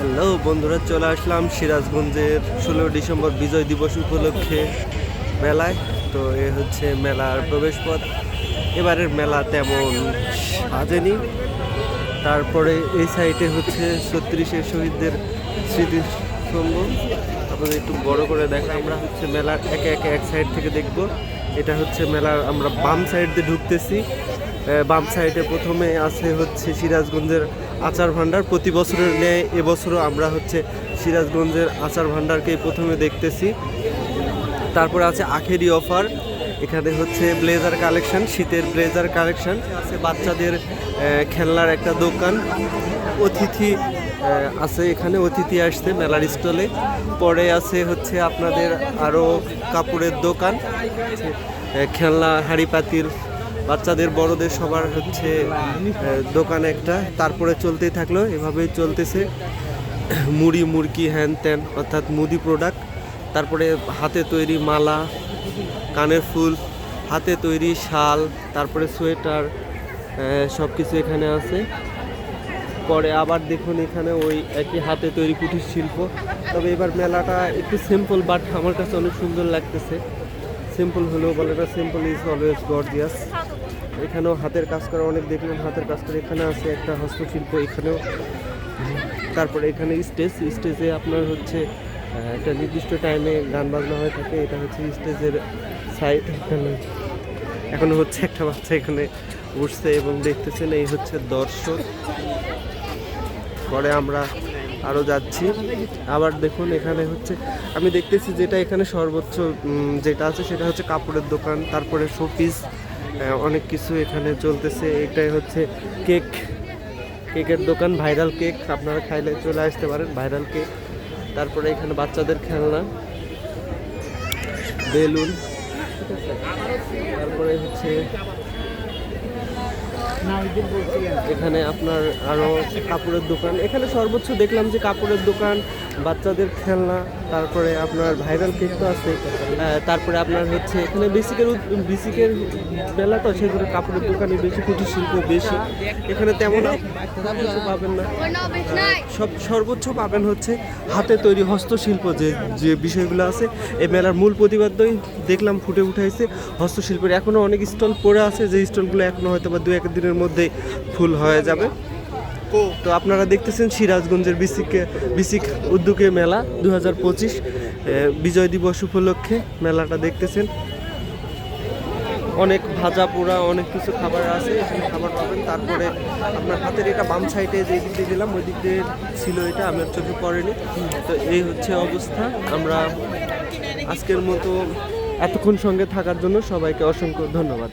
Hello বন্ধুরা, চলে আসলাম সিরাজগঞ্জের ষোলো ডিসেম্বর বিজয় দিবস উপলক্ষে মেলায়। তো এ হচ্ছে মেলার প্রবেশপথ। এবারের মেলা তেমন সাজেনি। তারপরে এই সাইডে হচ্ছে ছত্রিশের শহীদদের স্মৃতিস্তম্ভ। আপনাদের একটু বড় করে দেখা, আমরা হচ্ছে মেলার একে একে এক সাইড থেকে দেখব। এটা হচ্ছে মেলার, আমরা বাম সাইড দিয়ে ঢুকতেছি। বাম সাইডে প্রথমে আছে হচ্ছে সিরাজগঞ্জের আচার ভাণ্ডার প্রতি বছরের ন্যায় এবছরও আমরা হচ্ছে সিরাজগঞ্জের আচার ভাণ্ডারকেই প্রথমে দেখতেছি। তারপরে আছে আখেরি অফার, এখানে হচ্ছে ব্লেজার কালেকশন, শীতের ব্লেজার কালেকশন, আছে বাচ্চাদের খেলনার একটা দোকান, অতিথি আছে এখানে অতিথি আসছে মেলার স্টলে, পরে আছে হচ্ছে আপনাদের আরও কাপড়ের দোকান খেলনা হাঁড়ি পাতির বাচ্চাদের, বড়দের সবার হচ্ছে দোকান একটা। তারপরে চলতেই থাকল, এভাবেই চলতেছে। মুড়ি মুরকি হ্যান ত্যান, অর্থাৎ মুদি প্রোডাক্ট তারপরে হাতে তৈরি মালা, কানের ফুল, হাতে তৈরি শাল, তারপরে সোয়েটার সব কিছু এখানে আছে। পরে আবার দেখুন এখানে ওই একই হাতে তৈরি কুটির শিল্প। তবে এবার মেলাটা একটু সিম্পল বাট আমার কাছে অনেক সুন্দর লাগতেছে। সিম্পল হলেও বলে না সিম্পল ইজ অলওয়েজ গর্জিয়াস। এখানেও হাতের কাজ করা অনেক দেখলাম, হাতের কাজ করা এখানে আছে, একটা হস্তশিল্প এখানেও। তারপরে এখানে স্টেজ, স্টেজে আপনার হচ্ছে একটা নির্দিষ্ট টাইমে গান বাজনা হয়ে থাকে, এটা হচ্ছে স্টেজের সাইড এখানে। এখন হচ্ছে একটা বাচ্চা এখানে উঠছে এবং দেখতেছেন, এই হচ্ছে দর্শক। পরে আমরা আরও যাচ্ছি। আবার দেখুন এখানে হচ্ছে, আমি দেখতেছি যেটা এখানে সর্বোচ্চ যেটা আছে সেটা হচ্ছে কাপড়ের দোকান, তারপরে শোপিস অনেক কিছু এখানে চলতেছে। এটাই হচ্ছে কেক, কেকের দোকান, ভাইরাল কেক। আপনারা খাইলে চলে আসতে পারেন, ভাইরাল কেক। তারপরে এখানে বাচ্চাদের খেলনা, বেলুন। তারপরে হচ্ছে এখানে আপনার আরও কাপড়ের দোকান। এখানে সর্বোচ্চ দেখলাম যে কাপড়ের দোকান বাচ্চাদের খেলনা তারপরে আপনার ভাইরাল কেক তো আছে তারপরে আপনার হচ্ছে এখানে বেসিকের বেসিকের বেলা তো সেগুলো কাপড়ের দোকানে বেশি কুটির শিল্প বেশি। এখানে তেমন কিছু পাবেন না। সব সর্বোচ্চ পাবেন হচ্ছে হাতে তৈরি হস্তশিল্প যে যে বিষয়গুলো আছে। এই মেলার মূল প্রতিবাদ্যই দেখলাম ফুটে উঠাইছে হস্তশিল্পের। এখনও অনেক স্টল পড়ে আছে যে স্টলগুলো এখনও হয়তো বা দু এক দিনের মধ্যেই ফুল হয়ে যাবে। তো আপনারা দেখতেছেন সিরাজগঞ্জের বিসিক বিসিক উদ্যোগে মেলা দু হাজার পঁচিশ বিজয় দিবস উপলক্ষে মেলাটা দেখতেছেন। অনেক ভাজা পোড়া, অনেক কিছু খাবার আছে, এখানে খাবার পাবেন। তারপরে আপনার হাতের এটা বাম সাইডে যে দিক গেলাম, ওই দিক দিয়ে ছিল এটা আমার চোখে পড়েনি। তো এই হচ্ছে অবস্থা। আমরা আজকের মতো এতক্ষণ সঙ্গে থাকার জন্য সবাইকে অসংখ্য ধন্যবাদ।